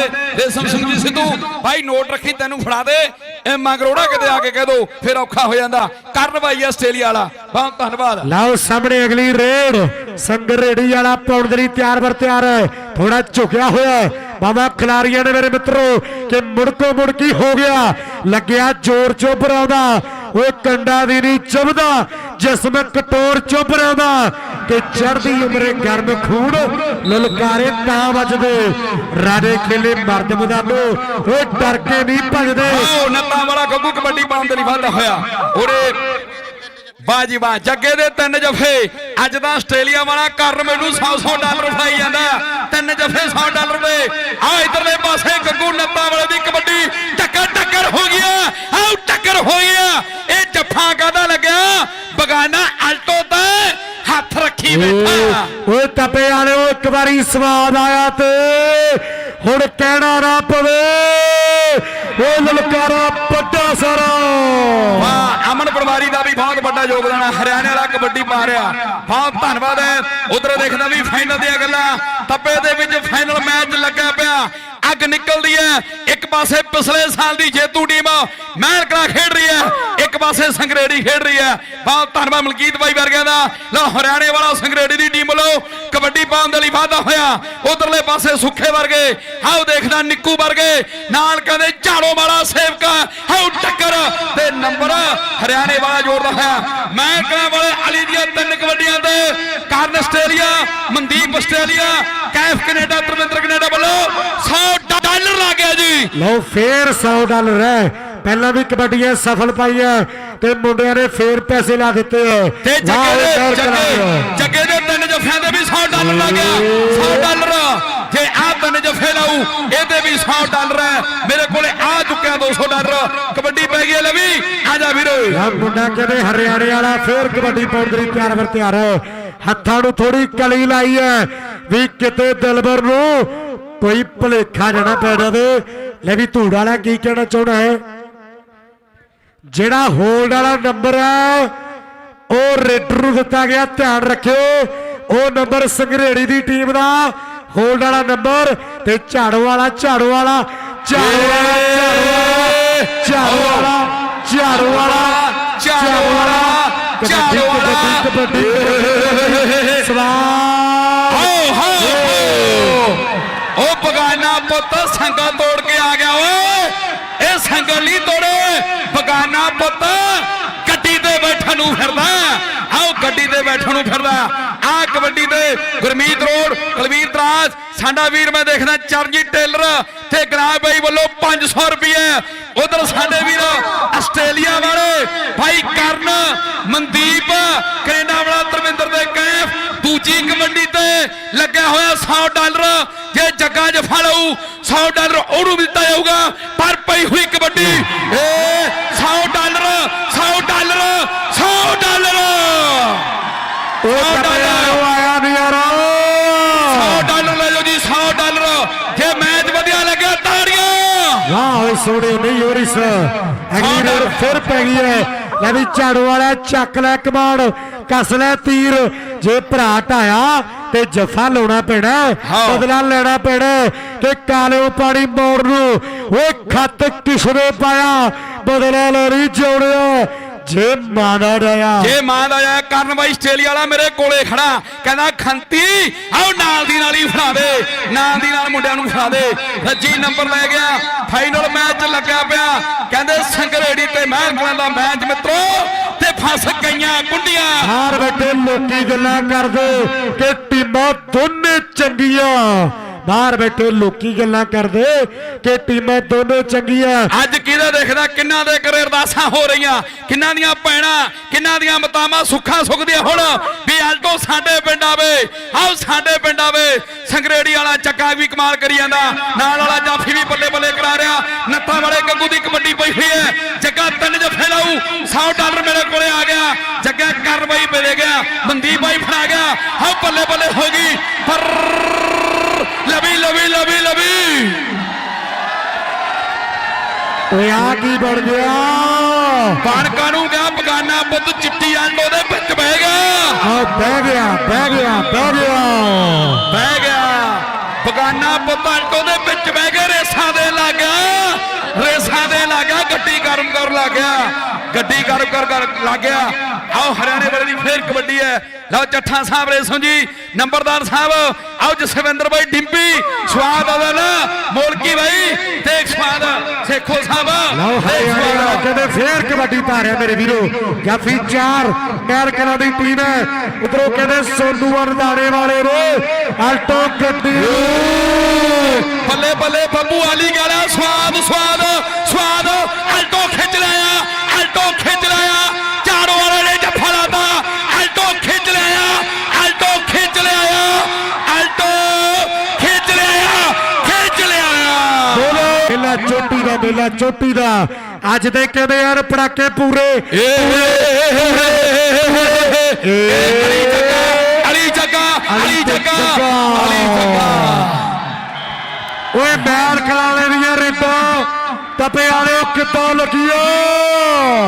ਰੇਸ਼ਮ ਸਿੰਘ ਜੀ ਸਿੱਧੂ, ਭਾਈ ਨੋਟ ਰੱਖੀ, ਤੈਨੂੰ ਫੜਾ ਦੇ। ਇਹ ਮੰਗਰੋੜਾ ਕਿਤੇ ਆ ਕੇ ਕਹਿ ਦੋ, ਫਿਰ ਔਖਾ ਹੋ ਜਾਂਦਾ। ਕਰਨ ਭਾਈ ਆਸਟ੍ਰੇਲੀਆ ਵਾਲਾ। ਬਹੁਤ ਧੰਨਵਾਦ। ਲਓ ਸਾਹਮਣੇ ਅਗਲੀ ਰੇਡ। ਸੰਗਰੇੜੀ ਵਾਲਾ ਪਾਉਣ ਦੇ ਲਈ ਤਿਆਰ ਵਰ ਤਿਆਰ ਹੈ। ਥੋੜਾ ਝੁਕਿਆ ਹੋਇਆ ਹੈ। ਬਾਬਾ ਖਿਲਾਰੀਆਂ ਨੇ ਮੇਰੇ ਮਿੱਤਰੋ, ਕਿ ਮੁੜਕੋ ਮੁੜਕੀ ਹੋ ਗਿਆ? ਲੱਗਿਆ ਜ਼ੋਰ ਚੁੱਭ ਆਉਂਦਾ ਉਹ ਕੰਡਾ ਵੀ ਨਹੀਂ ਚੁੱਭਦਾ ਜਿਸਮ ਕਟੋਰ ਚੁੱਭ ਆਉਂਦਾ ਕਿ ਚੜ੍ਹਦੀ ਉਮਰੇ ਗਰਮ ਖੂਨ ਲਲਕਾਰੇ ਤਾਂ ਵੱਜਦੇ। ਰਾਜੇ ਖੇਲੇ ਮਰਦ ਮੈਦਾਨੋ ਉਹ ਡਰ ਕੇ ਨਹੀਂ ਭਜਦੇ। ਆਓ, ਨੱਤਾਂ ਵਾਲਾ ਗੱਗੂ ਕਬੱਡੀ ਪਾਉਣ ਦੇ ਲਈ ਵਾਧਾ ਹੋਇਆ। ਉਹਦੇ ਵਾਹ ਜੀ ਵਾਹ, ਜੱਗੇ ਦੇ ਤਿੰਨ ਜਫੇ। ਅੱਜ ਦਾ ਆਸਟ੍ਰੇਲੀਆ ਵਾਲਾ ਕਰਨ ਮੈਨੂੰ 100-100 ਡਾਲਰ ਫਾਈ ਜਾਂਦਾ। ਤਿੰਨ ਜਫੇ 100 ਡਾਲਰ ਦੇ। ਆ ਇਧਰਲੇ ਪਾਸੇ ਗੱਗੂ ਨੱਤਾਂ ਵਾਲੇ ਦੀ ਓਏ ਵਾਲਿਓ ਇੱਕ ਵਾਰੀ ਸਵਾਦ ਆਇਆ ਤੇ ਹੁਣ ਕਹਿਣਾ ਨਾ ਪਵੇ। ਓ ਲਲਕਾਰਾ, ਵੱਡਾ ਸਾਰਾ। ਵਾਹ, ਅਮਨ ਪਰਵਾਰੀ ਦਾ ਵੀ ਬਹੁਤ ਵੱਡਾ ਯੋਗਦਾਨ ਹੈ ਹਰਿਆਣੇ ਵਾਲਾ ਕਬੱਡੀ ਪਾ ਰਿਹਾ। ਬਹੁਤ ਧੰਨਵਾਦ ਹੈ। ਉਧਰ ਦੇਖਦਾ ਵੀ ਫਾਈਨਲ ਦੀਆਂ ਗੱਲਾਂ। ਤੱਪੇ ਦੇ ਵਿੱਚ ਫਾਈਨਲ ਮੈਚ ਲੱਗਾ ਪਿਆ। ਅੱਗ ਨਿਕਲਦੀ ਹੈ। ਇੱਕ ਪਾਸੇ ਪਿਛਲੇ ਸਾਲ ਦੀ ਜੇਤੂ ਟੀਮ ਮਹਿਲਕਲਾ ਖੇਡ ਰਹੀ ਹੈ। ਇੱਕ ਪਾਸੇ ਸੰਗਰੇੜੀ ਖੇਡ ਰਹੀ ਹੈ। ਬਹੁਤ ਧੰਨਵਾਦ ਮਲਕੀਤ ਬਾਈ ਵਰਗਿਆਂ ਦਾ। ਲਓ, ਹਰਿਆਣੇ ਵਾਲਾ ਸੰਗਰੇੜੀ ਦੀ ਟੀਮ ਵੱਲੋਂ ਕਬੱਡੀ ਪਾਉਣ ਦੇ ਲਈ ਵਾਧਾ ਹੋਇਆ। ਉਧਰਲੇ ਪਾਸੇ ਸੁੱਖੇ ਵਰਗੇ, ਆਓ ਦੇਖਦਾ ਨਿੱਕੂ ਵਰਗੇ। ਨਾਲ ਕਹਿੰਦੇ ਝਾੜੋ ਵਾਲਾ ਸੇਵਕਾ, ਆਓ ਟੱਕਰ। ਤੇ ਨੰਬਰ ਹਰਿਆਣੇ ਵਾਲਾ ਜੋੜਦਾ ਹੋਇਆ। ਮੈਂ ਕਹਾਂ ਵਾਲੇ ਅਲੀ ਦੀਆਂ ਤਿੰਨ ਕਬੱਡੀਆਂ ਤੇ Karan Australia, Mandeep Australia Kaif Canada Dharminder Canada ਵੱਲੋਂ 100 ਡਾਲਰ ਲੱਗ ਗਿਆ ਜੀ। ਲਓ ਫੇਰ 100 ਡਾਲਰ ਹੈ। ਪਹਿਲਾਂ ਵੀ ਕਬੱਡੀਆਂ ਸਫਲ ਪਾਈਆਂ ਤੇ ਮੁੰਡਿਆਂ ਨੇ ਫੇਰ ਪੈਸੇ ਲਾ ਦਿੱਤੇ ਹੈ। ਤੇ ਜੱਗੇ ਦੇ ਜੱਗੇ ਤਿੰਨ ਜਫਿਆਂ ਦੇ ਵੀ 100 ਡਾਲਰ ਲੱਗ ਗਿਆ। 100 ਡਾਲਰ। ਜੇ ਆ ਤਿੰਨ ਜਫੇ ਲਾਉ ਇਹਦੇ ਵੀ 100 ਡਾਲਰ ਹੈ। ਮੇਰੇ ਕੋਲੇ ਆ ਚੁੱਕਿਆ 200 ਡਾਲਰ। ਕਬੱਡੀ ਪੈ ਗਈ ਹੈ ਲਵੀ। ਆ ਜਾ ਵੀਰੋ। ਆ ਮੁੰਡਾ ਕਹਿੰਦੇ ਹਰਿਆਣੇ ਵਾਲਾ ਫੇਰ ਕਬੱਡੀ ਪਾਉਣ ਦੇ ਲਈ ਤਿਆਰ ਵਰ ਤਿਆਰ ਹੈ। ਹੱਥਾਂ ਨੂੰ ਥੋੜੀ ਕਲੀ ਲਾਈ ਹੈ। ਵੀ ਕਿਤੇ ਦਿਲਬਰ ਨੂੰ ਕੋਈ ਭਲੇਖਾ ਜਣਾ ਪੈ ਜਾਵੇ। ਲੈ ਵੀ ਧੂੜ ਵਾਲਾ ਕੀ ਕਹਿਣਾ ਚਾਹੁੰਦਾ ਹੈ? ਜਿਹੜਾ ਹੋਲਡ ਵਾਲਾ ਨੰਬਰ ਹੈ ਉਹ ਰੇਡਰ ਨੂੰ ਦਿੱਤਾ ਗਿਆ, ਧਿਆਨ ਰੱਖਿਓ। ਉਹ ਨੰਬਰ ਸੰਗਰੇੜੀ ਦੀ ਟੀਮ ਦਾ ਹੋਲਡ ਵਾਲਾ ਨੰਬਰ ਤੇ ਝਾੜੂ ਵਾਲਾ ਝਾੜੂ ਵਾਲਾ ਝਾੜੂ ਵਾਲਾ ਝਾੜੂ ਵਾਲਾ ਝਾੜੂ ਵਾਲਾ ਝਾੜੂ ਵਾਲਾ ਝਾੜੂ ਵਾਲਾ, ਕਬੱਡੀ ਕਬੱਡੀ ਸਵਾਲ ਪੁੱਤ ਸੰਗਾ ਤੋੜ ਕੇ ਆ ਗਿਆ ਓਏ। ਇਹ ਸੰਗਲ ਨਹੀਂ ਤੋੜੇ। ਬਗਾਨਾ ਪੁੱਤ, ਗੱਡੀ ਤੇ ਬੈਠਣ ਨੂੰ ਫਿਰਦਾ। ਆਓ ਗੱਡੀ ਤੇ ਬੈਠਣ ਨੂੰ ਫਿਰਦਾ। ਆ ਕਬੱਡੀ ਤੇ ਗੁਰਮੀਤ ਰੋਡ, ਕੁਲਵੀਰ ਤਰਾਜ ਸਾਡਾ ਵੀਰ ਮੈਂ ਦੇਖਦਾ ਚਰਨਜੀਤ ਟੇਲਰ। ਤੇ ਗਰਾਜ ਬਾਈ ਵੱਲੋਂ 500 ਰੁਪਏ ਉਧਰ ਸਾਡੇ ਵੀਰ ਆਸਟ੍ਰੇਲੀਆ ਵਾਲੇ ਭਾਈ ਕਰਨ, ਮਨਦੀਪ, ਕੈਨੇਡਾ ਵਾਲਾ ਧਰਮਿੰਦਰ ਦੇ ਕੈਫ ਦੂਜੀ ਕਬੱਡੀ ਤੇ ਲੱਗਿਆ ਹੋਇਆ 100 ਡਾਲਰ। ਜੇ ਜੱਗਾ ਜਫਾ ਲਊ 100 ਡਾਲਰ ਉਹਨੂੰ ਵੀ ਦਿੱਤਾ ਜਾਊਗਾ ਪਰ ਪਈ ਹੋਈ ਕਬੱਡੀ। ਏ 100 ਡਾਲਰ 100 ਡਾਲਰ 100 ਡਾਲਰ। ਉਹ ਡਾਲਰ। ਆਇਆ ਨਹੀਂ ਯਾਰੋ। 100 ਡਾਲਰ ਲੈ ਜਾਓ ਜੀ 100 ਡਾਲਰ। ਜੇ ਮੈਚ ਵਧੀਆ ਲੱਗਿਆ ਤਾੜੀਆਂ ਵਾਹ ਓਏ ਸੋਹਣੇ ਨਹੀਂ ਹੋ ਰਹੀ ਸ ਅਗਲੀ ਰੇਡ ਫਿਰ ਪੈ ਗਈ ਹੈ। ਲੈ ਵੀ ਝਾੜੂ ਵਾਲਾ ਚੱਕ ਲੈ ਕਮਾਨ ਕੱਸ ਲੈ ਤੀਰ। ਜੇ ਭਰਾ ਢਾਇਆ ਤੇ ਜਫਾ ਲਾਉਣਾ ਪੈਣਾ। ਬਦਲਾ ਲੈਣਾ ਪੈਣਾ ਤੇ ਕਾਲਿਓ ਪਾਣੀ ਮੋੜ ਨੂੰ। ਓਏ ਖੱਤ ਕਿਸਨੇ ਪਾਇਆ? ਬਦਲਾ ਲੈਣੀ ਜੋੜਿਆ। ਜੇ ਮਾਨਾ ਡਾਇਆ ਜੇ ਮਾਂ ਦਾ ਆਇਆ ਕਰਨ ਬਾਈ ਆਸਟ੍ਰੇਲੀਆ ਵਾਲਾ ਮੇਰੇ ਕੋਲੇ ਖੜਾ। ਕਹਿੰਦਾ ਖੰਤੀ ਆਓ ਨਾਲ ਦੀ ਨਾਲ ਹੀ ਫੜਾ ਦੇ। ਨਾਲ ਦੀ ਨਾਲ ਮੁੰਡਿਆਂ ਨੂੰ ਫੜਾ ਦੇ। ਰੱਜੀ ਨੰਬਰ ਲੈ ਗਿਆ। ਫਾਈਨਲ ਮੈਚ ਲੱਗਿਆ ਪਿਆ। ਕਹਿੰਦੇ ਸੰਗਰੇੜੀ ਤੇ ਮਹਿਲਕਲਾਂ ਦਾ ਮੈਚ ਮਿੱਤਰੋ ਤੇ ਫਸ ਗਈਆਂ ਕੁੰਡੀਆਂ ਹਾਰ ਬੈਠੇ ਲੋਕੀ ਗੱਲਾਂ ਕਰਦੇ ਕਿ ਟੀਮਾਂ ਦੋਨੇ ਚੰਗੀਆਂ। ਬਾਹਰ ਬੈਠੇ ਲੋਕੀ ਗੱਲਾਂ ਕਰਦੇ ਕਿ ਟੀਮਾਂ ਦੋਨੇ ਚੰਗੀਆਂ। ਅੱਜ ਕਿਹਦਾ ਦੇਖਦਾ? ਕਿੰਨਾ ਦੇ ਘਰੇ ਅਰਦਾਸਾਂ ਹੋ ਰਹੀਆਂ? ਕਿੰਨਾਂ ਦੀਆਂ ਪੈਣਾ ਕਿੰਨਾਂ ਦੀਆਂ ਮਤਾਵਾਂ ਸੁੱਖਾਂ ਸੁਖਦੀਆਂ ਹੁਣ? ਵੀ ਆਲਟੋ ਸਾਡੇ ਪਿੰਡ ਆਵੇ, ਆਓ ਸਾਡੇ ਪਿੰਡ ਆਵੇ। ਸੰਗਰੇੜੀ ਵਾਲਾ ਚੱਕਾ ਵੀ ਕਮਾਲ ਕਰੀ ਜਾਂਦਾ। ਨਾਲ ਵਾਲਾ ਜਾਫੀ ਵੀ ਬੱਲੇ ਬੱਲੇ ਕਰਾ ਰਿਹਾ। ਨੱਥਾਂ ਵਾਲੇ ਗੱਗੂ ਦੀ ਕਬੱਡੀ ਪਈ ਹੋਈ ਹੈ। ਜੱਗਾ ਤਿੰਨ ਜਫੇ ਲਾਊ। 100 ਡਾਲਰ ਮੇਰੇ ਕੋਲੇ ਆ ਗਿਆ। ਜੱਗਾ ਕਾਰਵਾਈ ਮਿਲੇ ਗਿਆ। ਮਨਦੀਪ ਬਾਈ ਫੜਾ ਗਿਆ। ਹਾਂ ਬੱਲੇ ਬੱਲੇ ਹੋ ਗਈ। ਪਰ ਲਵੀ ਲਵੀ ਲਵੀ ਲਵੀ ਓਏ ਆ ਕੀ ਬਣ ਗਿਆ? ਬਾਣਕਾਂ ਨੂੰ ਗਿਆ ਬਗਾਨਾ ਪੁੱਤ ਚਿੱਟੀ ਆਂਡੋ ਦੇ ਵਿੱਚ ਬਹਿ ਗਿਆ। ਆ ਬਹਿ ਗਿਆ ਬਹਿ ਗਿਆ ਬਹਿ ਗਿਆ। ਬਹਿ ਗਿਆ। ਬਗਾਨਾ ਪੁੱਤ ਆਂਡੋ ਦੇ ਵਿੱਚ ਬਹਿ ਗਿਆ ਰੇਸਾਂ ਦੇ ਲੱਗ ਗਿਆ ਰੇਸਾਂ ਦੇ ਲੱਗ ਗਿਆ ਗੱਡੀ ਗਰਮ ਕਰ ਲੱਗ ਗਿਆ। ਗੱਡੀ ਗਰਮ ਕਰ ਕਰ ਲੱਗ ਗਿਆ। ਆਓ ਹਰਿਆਣੇ ਵਾਲੇ ਦੀ ਫੇਰ ਕਬੱਡੀ ਹੈ। ਲਓ ਚੱਠਾ ਸਾਹਿਬ ਰੇਸੋਂ ਜੀ ਨੰਬਰਦਾਰ ਸਾਹਿਬ ਆਓ ਜਸਵਿੰਦਰ ਬਾਈ ਡਿੰਪੀ ਸਵਾਦ ਆਦਾ ਨਾ ਮੋਲਕੀ ਬਾਈ ਦੇਖ ਸਵਾਦ ਸੇਖੋ ਸਾਹਿਬ ਲਓ ਹਰਿਆਣਾ। ਵਾਲਾ ਕਹਿੰਦੇ ਫੇਰ ਕਬੱਡੀ ਪਾ ਰਿਹਾ ਮੇਰੇ ਵੀਰੋ। ਜਾਫੀ 4 ਅਮਰੀਕਨਾਂ ਦੀ ਟੀਮ ਹੈ। ਉਧਰੋਂ ਕਹਿੰਦੇ ਸੋਨੂ ਅਰਦਾਣੇ ਵਾਲੇ ਨੇ। ਆਲਟੋ ਗੱਡੀ। ਬੱਲੇ ਬੱਲੇ ਬੱਬੂ ਆਲੀ ਗਾਲਾ ਸਵਾਦ ਸਵਾਦ ਸਵਾਦ। ਅਲਟੋ ਖਿੱਚ ਲਿਆ ਅਲਟੋ ਖਿੱਚ ਲਿਆ ਝਾੜੂ ਵਾਲੇ ਨੇ ਜੱਫਾ ਲਾਤਾ ਅਲਟੋ ਖਿੱਚ ਲਿਆ ਅਲਟੋ ਖਿੱਚ ਲਿਆ ਅਲਟੋ ਖਿੱਚ ਲਿਆ ਖਿੱਚ ਲਿਆ ਬੋਲੋ ਮੇਲਾ ਚੋਟੀ ਦਾ ਮੇਲਾ ਚੋਟੀ ਦਾ ਅੱਜ ਦੇ ਕਹਿੰਦੇ ਯਾਰ ਪੜਾਕੇ ਪੂਰੇ ਅਲੀ ਜੱਗਾ ਅਲੀ ਜੱਗਾ ਅਲੀ ਜੱਗਾ ਓਏ ਮੈਲ ਖਲਾਲੇ ਦੀਆਂ ਰੇਡਾਂ, ਤਪੇ ਵਾਲਿਓ ਕਿੱਥੋਂ ਲੱਗੀਓ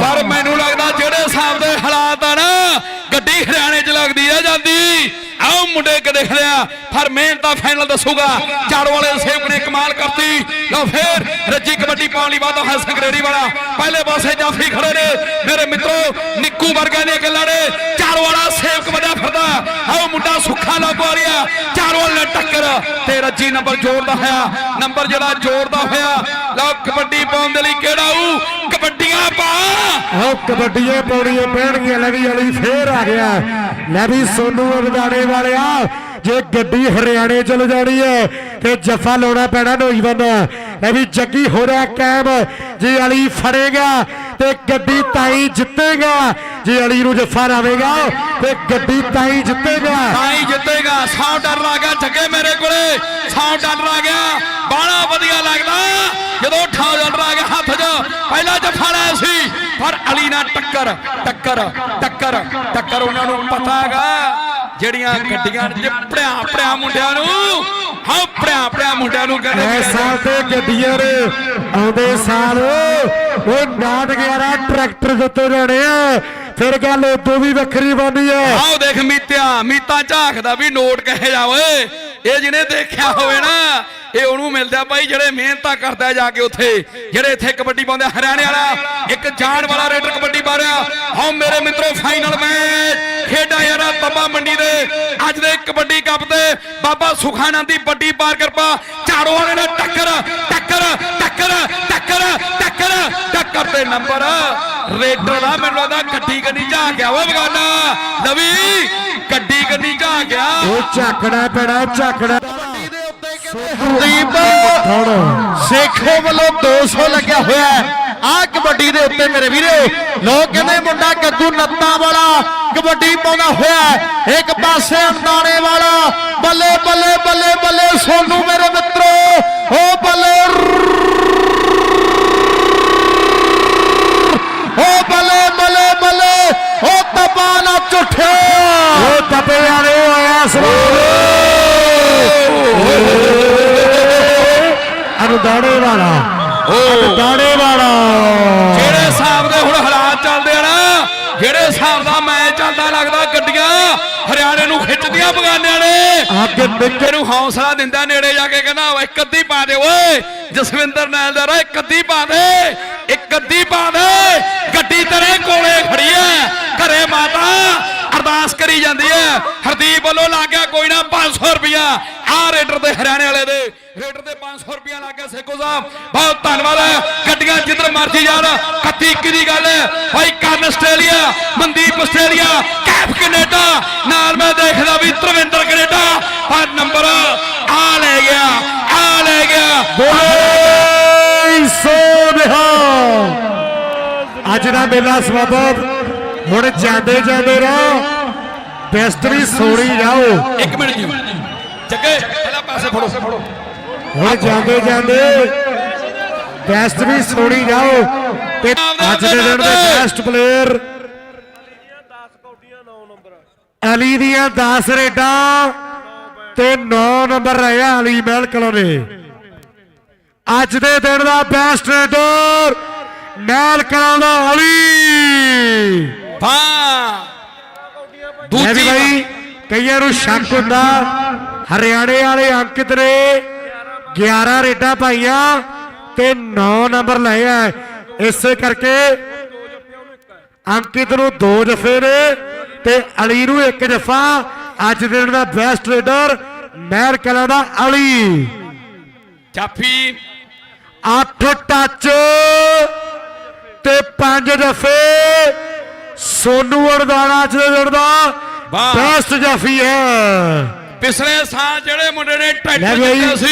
ਪਰ ਮੈਨੂੰ ਲੱਗਦਾ ਜਿਹੜੇ ਹਿਸਾਬ ਦੇ ਹਾਲਾਤ ਆ ਨਾ, ਗੱਡੀ ਹਰਿਆਣੇ 'ਚ ਲੱਗਦੀ ਆ ਜਾਂਦੀ। ਆਓ ਮੁੰਡੇ ਦੇਖ ਲਿਆ ਪਰ ਮਿਹਨਤ ਦਾ ਫਾਈਨਲ ਦੱਸੂਗਾ। ਝਾੜੂ ਵਾਲੇ ਸੇਵਕ ਨੇ ਕਮਾਲ ਕਰਤੀ। ਲਓ ਫੇਰ ਰੱਜੀ ਕਬੱਡੀ ਪਾਉਣ ਲਈ ਵਾਦਾ ਹੈ ਸੰਗਰੇੜੀ ਵਾਲਾ। ਪਹਿਲੇ ਪਾਸੇ ਜਾਫੀ ਖੜੇ ਨੇ। ਮੇਰੇ ਮਿੱਤਰੋ, ਨਿੱਕੂ ਵਰਗਾ ਨੇ ਗੱਲਾਂ ਨੇ ਝਾੜੂ ਵਾਲਾ ਸੇਵਕ ਵਧਿਆ ਫਿਰਦਾ। ਆਓ ਮੁੰਡਾ ਸੁੱਖਾ ਲੱਗ ਰਿਹਾ ਝਾੜੂ ਵਾਲੇ ਟੱਕਰ। ਤੇ ਰੱਜੀ ਨੰਬਰ ਜੋੜਦਾ ਹੋਇਆ। ਨੰਬਰ ਜਿਹੜਾ ਜੋੜਦਾ ਹੋਇਆ, ਲਓ ਕਬੱਡੀ ਪਾਉਣ ਦੇ ਲਈ ਕਿਹੜਾ ਆਊ? ਕਬੱਡੀਆਂ ਪਾ। ਆਹ ਕਬੱਡੀਆਂ ਪੌੜੀਆਂ ਪੈਣਗੀਆਂ। ਲਵੀ ਵਾਲੀ ਫੇਰ ਆ ਗਿਆ। ਲੈ ਵੀ ਸੋਨੂ ਅਬਦਾਣੇ ਵਾਲਿਆ। ਜੇ ਗੱਡੀ ਹਰਿਆਣੇ ਚਲ ਜਾਣੀ ਹੈ, ਤੇ ਜੱਫਾ ਲਾਉਣਾ ਪੈਣਾ ਨੌਜਵਾਨ ਲੈ ਵੀ ਜੱਗੀ ਹੋ ਰਿਹਾ ਕਾਇਮ ਜੇ ਅਲੀ ਫੜੇਗਾ, ਤੇ ਗੱਡੀ ਤਾਈ ਜਿੱਤੇਗਾ। ਜੇ ਅਲੀ ਨੂੰ ਜੱਫਾ ਲਾਵੇਗਾ, ਤੇ ਗੱਡੀ ਤਾਈ ਜਿੱਤੇਗਾ। ਤਾਈ ਜਿੱਤੇਗਾ। 100 ਡਾਲਰ ਆ ਗਿਆ ਜੱਗੇ ਮੇਰੇ ਕੋਲੇ। 100 ਡਾਲਰ ਆ ਗਿਆ। ਬਾਣਾ ਵਧੀਆ ਲੱਗਦਾ। ਜਦੋਂ 100 ਡਾਲਰ ਆ ਗਿਆ ਹੱਥ 'ਚ, ਪਹਿਲਾ ਜੱਫਾ ਲਾਇਆ ਸੀ। ਪਰ ਅਲੀ ਨਾਲ ਟੱਕਰ ਟੱਕਰ ਟੱਕਰ ਟੱਕਰ। ਉਹਨਾਂ ਨੂੰ ਪਤਾ ਹੈਗਾ। ਜਿਹੜੀਆਂ ਗੱਡੀਆਂ ਨੇ ਪੜਿਆ ਪੜਿਆ ਮੁੰਡਿਆਂ ਨੂੰ। ਹਾਂ ਪੜਿਆ ਪੜਿਆ ਮੁੰਡਿਆਂ ਨੂੰ ਕਹਿੰਦੇ ਐ ਸਾਲ ਤੇ ਗੱਡੀਆਂ ਨੇ। ਆਉਂਦੇ ਸਾਲ ਉਹ ਨਾਟ 11 ਟਰੈਕਟਰ ਦੇ ਉੱਤੇ ਜਾਣੇ ਆ। ਫਿਰ ਗੱਲ ਉਦੋਂ ਵੀ ਵੱਖਰੀ ਬਣੀ ਹੈ ਆਓ ਦੇਖ ਮੀਤਿਆ ਮੀਤਾ ਝਾਕਦਾ ਵੀ ਨੋਟ ਕਹੇ ਜਾ ਓਏ। ਇਹ ਜਿਹਨੇ ਦੇਖਿਆ ਹੋਵੇ ਨਾ ਇਹ ਉਹਨੂੰ ਮਿਲਦਾ ਭਾਈ ਜਿਹੜੇ ਮਿਹਨਤਾਂ ਕਰਦਾ ਜਾ ਕੇ ਉੱਥੇ। ਜਿਹੜੇ ਇੱਥੇ ਕਬੱਡੀ ਪਾਉਂਦੇ ਹਰਿਆਣੇ ਵਾਲਾ, ਇੱਕ ਜਾਣ ਵਾਲਾ ਰੇਡਰ ਕਬੱਡੀ ਪਾ ਰਿਹਾ। ਹਾਂ ਮੇਰੇ ਮਿੱਤਰੋ ਫਾਈਨਲ ਮੈਚ ਖੇਡਾਂ ਯਾਰਾ ਤੱਬਾ ਮੰਡੀ ਦੇ। ਅੱਜ ਦੇ ਕਬੱਡੀ ਕੱਪ ਤੇ ਬਾਬਾ ਸੁਖਾਨੰਦ ਦੀ ਵੱਡੀ ਪਾਰ ਕਿਰਪਾ। ਝਾੜੋ ਵਾਲੇ ਨੇ ਟੱਕਰ ਟੱਕਰ ਟੱਕਰ ਟੱਕਰ ਟੱਕਰ ਟੱਕਰ ਤੇ ਨੰਬਰ। ਰੇਡਰ ਦਾ ਮੈਨੂੰ ਲੱਗਦਾ ਗੱਡੀ ਗੱਡੀ ਝਾਕ ਗਿਆ ਓਏ ਬਗਾਨਾ। ਲਵੀ ਗੱਡੀ ਕੰਨੀ ਝਾਕ ਗਿਆ। ਉਹ ਝਾਕਣਾ ਪੈਣਾ ਝਾਕਣਾ। ਹੁਣ ਸੇਖੋ ਵੱਲੋਂ 200 ਲੱਗਿਆ ਹੋਇਆ ਆਹ ਕਬੱਡੀ ਦੇ ਉੱਤੇ ਮੇਰੇ ਵੀਰੋ ਲੋਕ ਕਹਿੰਦੇ ਮੁੰਡਾ ਗੱਗੂ ਨੱਤਾਂ ਵਾਲਾ ਕਬੱਡੀ ਪਾਉਂਦਾ ਹੋਇਆ ਇੱਕ ਪਾਸੇ ਅੰਦਾਣੇ ਵਾਲਾ ਬੱਲੇ ਬੱਲੇ ਬੱਲੇ ਬੱਲੇ ਸੋਨੂ ਮੇਰੇ ਮਿੱਤਰੋ ਉਹ ਬੱਲੇ ਉਹ ਬੱਲੇ ਬੱਲੇ ਬੱਲੇ ਉਹ ਤਪਾ ਨਾ ਝੁੱਠਿਆ। ਉਹ ਤਪੇ ਵਾਲੇ ਹੋਇਆ ਸਵਾਲ ਅਨੁਦਾੜੇ ਵਾਲਾ। ਅਨੁਦਾੜੇ ਵਾਲਾ। ਜਿਹੜੇ ਹਿਸਾਬ ਦੇ ਹੁਣ ਹਾਲਾਤ ਚੱਲਦੇ ਆ ਨਾ ਜਿਹੜੇ ਹਿਸਾਬ ਦਾ ਮੈਚ ਚੱਲਦਾ ਲੱਗਦਾ ਗੱਡੀਆਂ ਹਰਿਆਣੇ ਨੂੰ ਖਿੱਚਦੀਆਂ ਬਗਾਨਿਆਂ ਨੇ। ਅੱਗ ਨਿੱਕੇ ਨੂੰ ਹੌਸਲਾ ਦਿੰਦਾ ਨੇੜੇ ਜਾ ਕੇ ਕਹਿੰਦਾ ਓਏ ਇੱਕ ਅੱਧੀ ਪਾ ਦੇ ਓਏ ਜਸਵਿੰਦਰ ਨੈਲਦਾਰ ਓਏ ਇੱਕ ਅੱਧੀ ਪਾ ਦੇ ਇੱਕ ਅੱਧੀ ਪਾ ਦੇ। ਗੱਡੀ ਤੇਰੇ ਕੋਲੇ ਖੜੀ ਐ ਘਰੇ ਮਾਤਾ ਅਰਦਾਸ ਕਰੀ ਜਾਂਦੀ ਐ ਵੱਲੋਂ ਲੱਗ ਗਿਆ ਕੋਈ ਨਾ 500 ਰੁਪਿਆ ਆ ਰੇਡਰ ਦੇ ਹਰਿਆਣੇ ਵਾਲੇ ਦੇ। ਰੇਡਰ ਦੇ 500 ਰੁਪਿਆ ਲੱਗ ਗਿਆ ਸੇਖੋ ਸਾਹਿਬ। ਬਹੁਤ ਧੰਨਵਾਦ ਹੈ। ਗੱਡੀਆਂ ਜਿੱਧਰ ਮਰਜ਼ੀ ਜਾਣ। 31 21 ਦੀ ਗੱਲ ਹੈ। ਭਾਈ Karan Australia, Mandeep Australia Kaif Canada. ਨਾਲ ਮੈਂ ਦੇਖਦਾ ਵੀ ਧਰਮਿੰਦਰ ਕੈਨੇਡਾ। ਪਰ ਨੰਬਰ ਆ ਲੈ ਗਿਆ। ਆ ਲੈ ਗਿਆ। ਬੋਲੇ ਸੋਨਿਹਾ ਅੱਜ ਦਾ ਮੇਲਾ ਸਵਾਗਤ ਹੁਣ ਜਾਂਦੇ ਜਾਂਦੇ ਰਹੋ। ਬੈਸਟਰੀ ਸੋਣੀ ਜਾਓ। ਇੱਕ ਮਿੰਟ ਜੀ। ਜੱਗੇ ਪਹਿਲਾਂ ਪਾਸੇ ਫੜੋ। ਹੁਣ ਜਾਂਦੇ ਜਾਂਦੇ। ਬੈਸਟ ਵੀ ਸੋਣੀ ਜਾਓ। ਤੇ ਅੱਜ ਦੇ ਦਿਨ ਦੇ ਬੈਸਟ ਪਲੇਅਰ ਅਲੀ ਦੀਆਂ 10 ਰੇਡਾਂ ਤੇ 9 ਨੰਬਰ ਰਿਹਾ ਅਲੀ ਮਹਿਲ ਕਲੋਨੇ। ਅੱਜ ਦੇ ਦਿਨ ਦਾ ਬੈਸਟ ਰੇਡਰ ਮਹਿਲ ਕਲਾਂ ਦਾ ਅਲੀ। ਹਾਂ ਵੀ ਬਾਈ ਕਈਆਂ ਨੂੰ ਸ਼ੱਕ ਹੁੰਦਾ ਹਰਿਆਣੇ ਵਾਲੇ ਅੰਕਿਤ ਨੇ 11 ਰੇਡਾਂ ਪਾਈਆਂ ਤੇ 9 ਨੰਬਰ ਲਏ ਆ। ਇਸੇ ਕਰਕੇ ਅੰਕਿਤ ਨੂੰ ਦੋ ਜਫੇ ਨੇ ਤੇ ਅਲੀ ਨੂੰ ਇੱਕ ਜਫਾ। ਅੱਜ ਦਿਨ ਦਾ ਬੈਸਟ ਰੇਡਰ ਮਹਿਰ ਕਲਾਂ ਦਾ ਅਲੀ। ਚਾਫੀ 8 ਟੱਚ ਤੇ 5 ਜਫੇ। ਸੋਨੂ ਅੜਦਾਣਾ ਅੱਜ ਦੇ ਦਿਨ ਦਾ ਵਾਹ। ਬੈਸਟ ਜਫੀ ਹੈ ਪਿਛਲੇ ਸਾਲ ਜਿਹੜੇ ਮੁੰਡੇ ਨੇ ਲੈ ਟਰੈਕਟਰ ਬਈ। ਜਿੱਤਿਆ ਸੀ